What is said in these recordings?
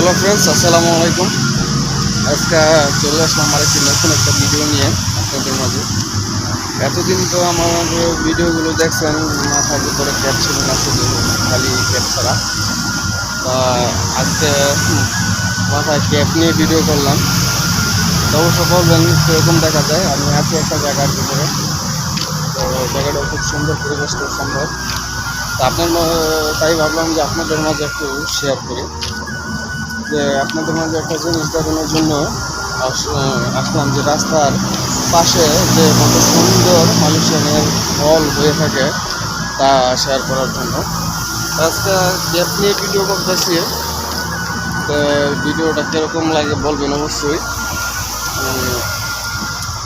Hello friends আসসালামু আলাইকুম। আজকে চলে আসলাম আমার একটি নতুন একটা ভিডিও নিয়ে আপনাদের মাঝে। এতদিন তো আমার ভিডিওগুলো দেখছেন মাথার ভিতরে ক্যাপ ছিল না, শুধু খালি ক্যাপ ছাড়া। তা আজকে মাথায় ক্যাপ নিয়ে ভিডিও করলাম। তো অবশ্য বলবেন কীরকম দেখা যায়, আমি আছি একটা জায়গার ভিতরে। তো জায়গাটা খুব সুন্দর, পরিবেশ পরিবেশটা সুন্দর। তা আপনার তাই ভাবলাম যে আপনাদের মাঝে একটু শেয়ার করি। যে আপনাদের মাঝে একটা জিনিস দেখানোর জন্য আসলাম যে রাস্তার পাশে যে কত সুন্দর মানুষজনের হল হয়ে থাকে, তা শেয়ার করার জন্য। আজকে ক্যাব নিয়ে ভিডিও করতেছি। তো ভিডিওটা কীরকম লাগে বলবেন অবশ্যই।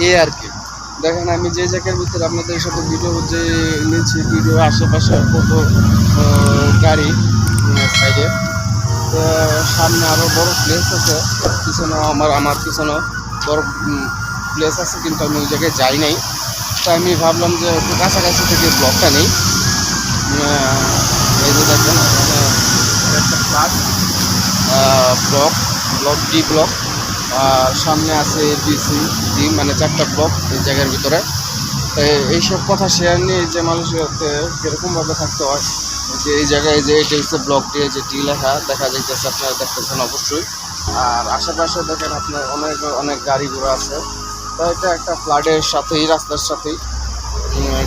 এই আর কি। দেখেন, আমি যে জায়গার ভিতরে আপনাদের সাথে ভিডিও যে নিয়েছি ভিডিও আশেপাশে কত গাড়ি সাইডে সামনে আরও বড় প্লেস আছে। পিছনে আমার আমার পিছনে বড় প্লেস আছে, কিন্তু আমি ওই জায়গায় যাই নাই। তো আমি ভাবলাম যে একটু কাছাকাছি থেকে ব্লকটা নেই। এই যে দেখেন একটা flat block block D block আর সামনে আছে বিসি ডি মানে চারটা ব্লক এই জায়গার ভিতরে। এইসব কথা শেয়ার নিয়ে যে মানুষের কীরকমভাবে থাকতে হয় যে এই জায়গায় যে এটা হচ্ছে ব্লক দিয়ে যে টি লেখা দেখা যাইতেছে, আপনারা দেখতেছেন অবশ্যই। আর আশেপাশে দেখেন আপনার অনেক অনেক গাড়ি ঘোড়া আছে। তো এটা একটা ফ্লাডের সাথেই, রাস্তার সাথেই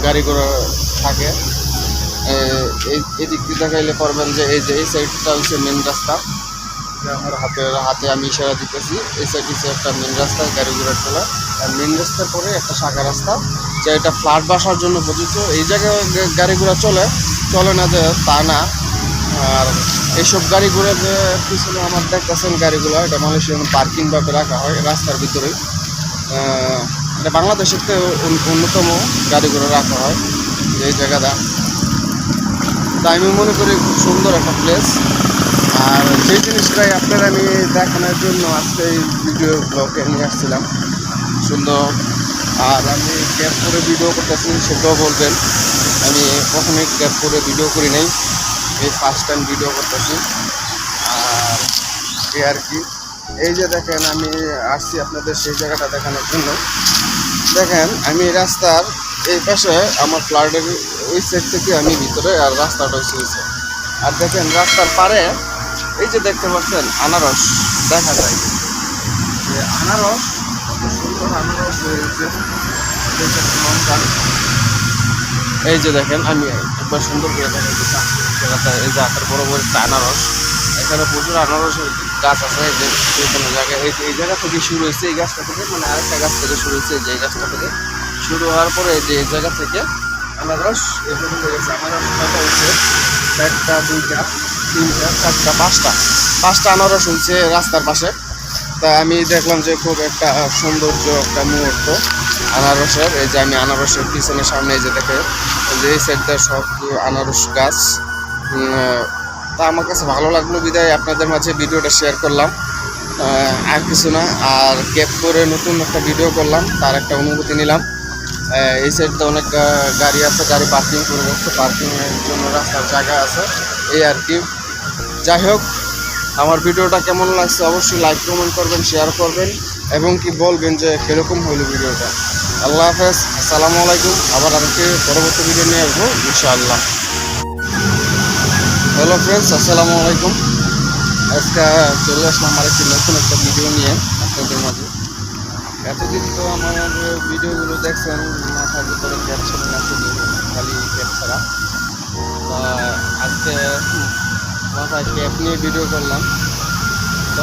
গাড়ি ঘোড়া থাকে। এই, এদিক দিয়ে দেখাইলে পারবেন যে এই যে, এই সাইডটা হচ্ছে মেন রাস্তা। আমার হাতের হাতে আমি ইশারা দিতেছি, এই সাইড হচ্ছে একটা মেন রাস্তা, গাড়ি ঘোড়া চলে আর মেন রাস্তার পরে একটা শাখা রাস্তা। যে এটা ফ্ল্যাট বাসার জন্য প্রযোজ্য এই জায়গায় গাড়িগুলো চলে চলে না যে তা না। আর এইসব গাড়ি ঘোড়া যে পিছনে আমার দেখতেছেন গাড়িগুলো, এটা মানুষের পার্কিং ভাবে রাখা হয় রাস্তার ভিতরেই। এটা বাংলাদেশের তো অন্যতম গাড়িগুলো রাখা হয় এই জায়গাটা। তাই আমি মনে করি খুব সুন্দর একটা প্লেস আর সেই জিনিসটাই আপনার আমি দেখানোর জন্য আজকে এই ভিডিও ব্লগে নিয়ে আসছিলাম, সুন্দর। আর আমি ক্যাব করে ভিডিও করতেছি, সেটাও বলবেন। আমি কখনোই ক্যাব করে ভিডিও করি নাই, এই ফার্স্ট টাইম ভিডিও করতেছি। আর এই আর কি। এই যে দেখেন, আমি আসছি আপনাদের সেই জায়গাটা দেখানোর জন্য। দেখেন, আমি রাস্তার এই পাশে আমার ফ্ল্যাটের ওই সাইড থেকে আমি ভিতরে আর রাস্তাটা side। আর দেখেন, রাস্তার পারে এই যে দেখতে পাচ্ছেন, আনারস দেখা যায়। আনারস এই যে দেখেন, আমি একবার সুন্দর করে দেখা জায়গাটা। এই যে আকার বড় বড় একটা আনারস। এখানে প্রচুর আনারসের গাছ আছে, এই যে কোনো জায়গায়। এই এই জায়গা থেকে শুরু হয়েছে এই গাছটা থেকে মানে আরেকটা গাছ থেকে শুরু হয়েছে যে গাছটা থেকে। শুরু হওয়ার পরে এই যে এই জায়গা থেকে আনারস গেছে। আনারস হয়েছে একটা দুইটা, তিনটা, চারটা, পাঁচটা। পাঁচটা আনারস হয়েছে রাস্তার পাশে। তা আমি দেখলাম যে খুব একটা সৌন্দর্য একটা মুহূর্ত আনারসের। এই যে আমি আনারসের পিছনে সামনে যে দেখে যে এই সাইডটা সব আনারস গাছ। তা আমার কাছে ভালো লাগল, বিদায় আপনাদের মাঝে ভিডিওটা শেয়ার করলাম। আর কিছু না, আর ক্যাব করে নতুন একটা ভিডিও করলাম, তার একটা অনুভূতি নিলাম। এই সাইডটা অনেক গাড়ি আছে, গাড়ি পার্কিং করে পার্কিংয়ের জন্য রাস্তার জায়গা আছে, এই আর কি। যাই হোক আমার ভিডিওটা কেমন লাগছে অবশ্যই লাইক কমেন্ট করবেন শেয়ার করবেন, এবং কি বলবেন যে কীরকম হইল ভিডিওটা। আল্লাহ হাফেজ, আসসালামু আলাইকুম। আবার আরেকটি পরবর্তী ভিডিও নিয়ে আসব, ইনশাআল্লাহ। হ্যালো ফ্রেন্ডস আসসালামু আলাইকুম। আজকে চলে আসলাম আমার একটি নতুন একটা ভিডিও নিয়ে আপনাদের মাঝে। এতদিন তো আমার ভিডিওগুলো দেখছেন, মাথার ভিতরে ক্যাপ ছিল না খালি ক্যাপ ছাড়া আজকে মাথায় ক্যাপ নিয়ে ভিডিও করলাম।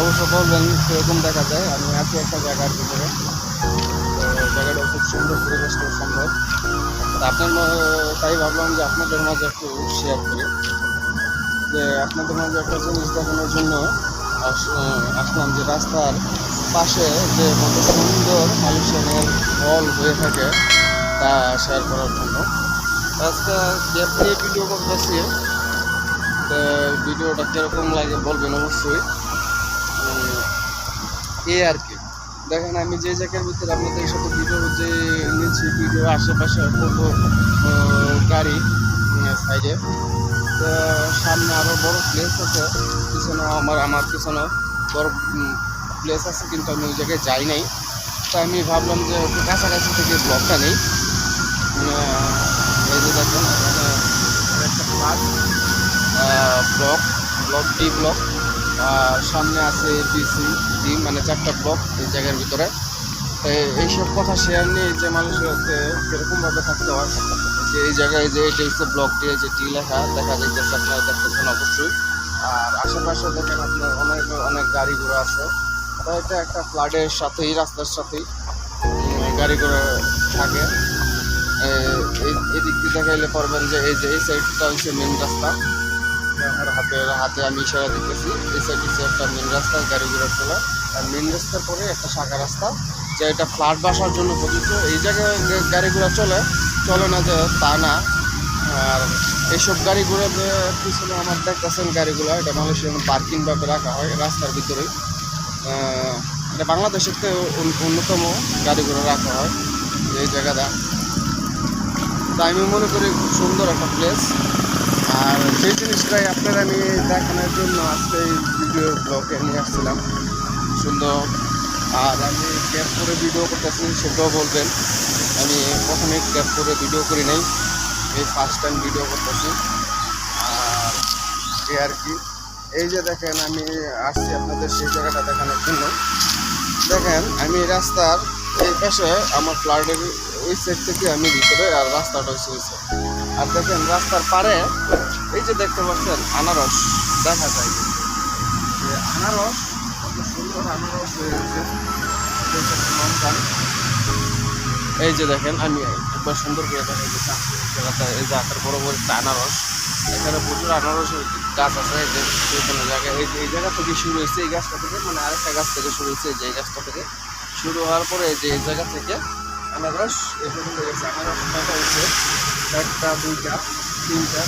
অবশ্য বলবেন কীরকম দেখা যায়, আমি আছি একটা জায়গার ভিতরে। জায়গাটা খুব সুন্দর পরিবেশটা সুন্দর আপনার তাই ভাবলাম যে আপনাদের মাঝে একটু শেয়ার করি। যে আপনাদের মাঝে একটা জিনিস দেখানোর জন্য আসলাম যে রাস্তার পাশে যে কত সুন্দর মানুষজনের ফল হয়ে থাকে, তা শেয়ার করার জন্য। আজকে ক্যাব নিয়ে ভিডিও করতেছি ভিডিওটা কীরকম লাগে বলবেন অবশ্যই। এই আর কি। দেখেন, আমি যে জায়গার ভিতরে আপনাদের সাথে ভিডিও যে নিয়েছি ভিডিও আশেপাশে কত গাড়ি সাইডে। তো সামনে আরও বড় প্লেস আছে। পিছনে আমার আমার পিছনে বড় প্লেস আছে, কিন্তু আমি ওই জায়গায় যাই নাই। তো আমি ভাবলাম যে একটু কাছাকাছি থেকে ব্লগটা নেই। এই যে দেখেন ব্লক ব্লক ডি ব্লক, আর সামনে আছে বিসি ডি মানে চারটা ব্লক এই জায়গার ভিতরে। এইসব কথা শেয়ার নিয়ে যে মালয়েশিয়াতে কীরকমভাবে থাকতে হয়, যে এই জায়গায় যে এটা হচ্ছে ব্লক দিয়ে যে টি লেখা, দেখা যাইতেছে আপনারা দেখতেছেন অবশ্যই। আর আশেপাশে দেখেন আপনার অনেক অনেক গাড়ি ঘোড়া আছে। তো এটা একটা ফ্লাডের সাথেই, রাস্তার সাথেই গাড়ি ঘোড়া থাকে। এই, এদিক দিয়ে দেখাইলে পারবেন যে এই যে, এই সাইডটা হচ্ছে মেন রাস্তা। হাতে হাতে আমি ইশারা এই সাইড হচ্ছে একটা মেন রাস্তা, গাড়ি ঘোড়া চলে। আর মেন রাস্তার পরে একটা শাখা রাস্তা, যে এটা ফ্ল্যাট বাসার জন্য প্রযোজ্য এই জায়গায় গাড়ি ঘোড়া চলে চলে না যে তা না। আর এইসব গাড়ি ঘোড়া পিছনে আমার দেখতেছেন গাড়িগুলো, এটা মালয়েশিয়ান পার্কিং ভাবে রাখা হয়, রাস্তার ভিতরেই। এটা বাংলাদেশের তো অন্যতম গাড়ি ঘোড়া রাখা হয়, এই জায়গাটা। তাই আমি মনে করি খুব সুন্দর একটা প্লেস আর সেই জিনিসটাই আপনারা আমি দেখানোর জন্য আজকে এই ভিডিও ব্লগে নিয়ে আসছিলাম। সুন্দর। আর আমি ক্যাব করে ভিডিও করতেছি, সেটাও বলবেন। আমি কখনোই ক্যাব করে ভিডিও করি নাই, এই ফার্স্ট টাইম ভিডিও করতেছি। আর এই আর কি। এই যে দেখেন, আমি আসছি আপনাদের সেই জায়গাটা দেখানোর জন্য। দেখেন, আমি রাস্তার এই পাশে আমার ফ্ল্যাটের ওই সাইড থেকে আমি ভিতরে আর রাস্তাটা হচ্ছে ওই side। আর দেখেন রাস্তার পারে এই যে দেখতে পাচ্ছেন আনারস দেখা যায়। আনারস সুন্দর আনারস। এই যে দেখেন, আমি একবার সুন্দর করে দেখা যাচ্ছে এই যে বড় বড় একটা আনারস। এখানে প্রচুর আনারসের গাছ আছে, এই যে বিভিন্ন জায়গায়। এই যে, এই জায়গা থেকে শুরু হয়েছে এই গাছটা থেকে মানে আরেকটা গাছ থেকে শুরু হয়েছে যে গাছটা থেকে। শুরু হওয়ার পরে যে এই জায়গা থেকে আনারস গেছে আনারস হয়েছে। একটা দুইটা তিনটা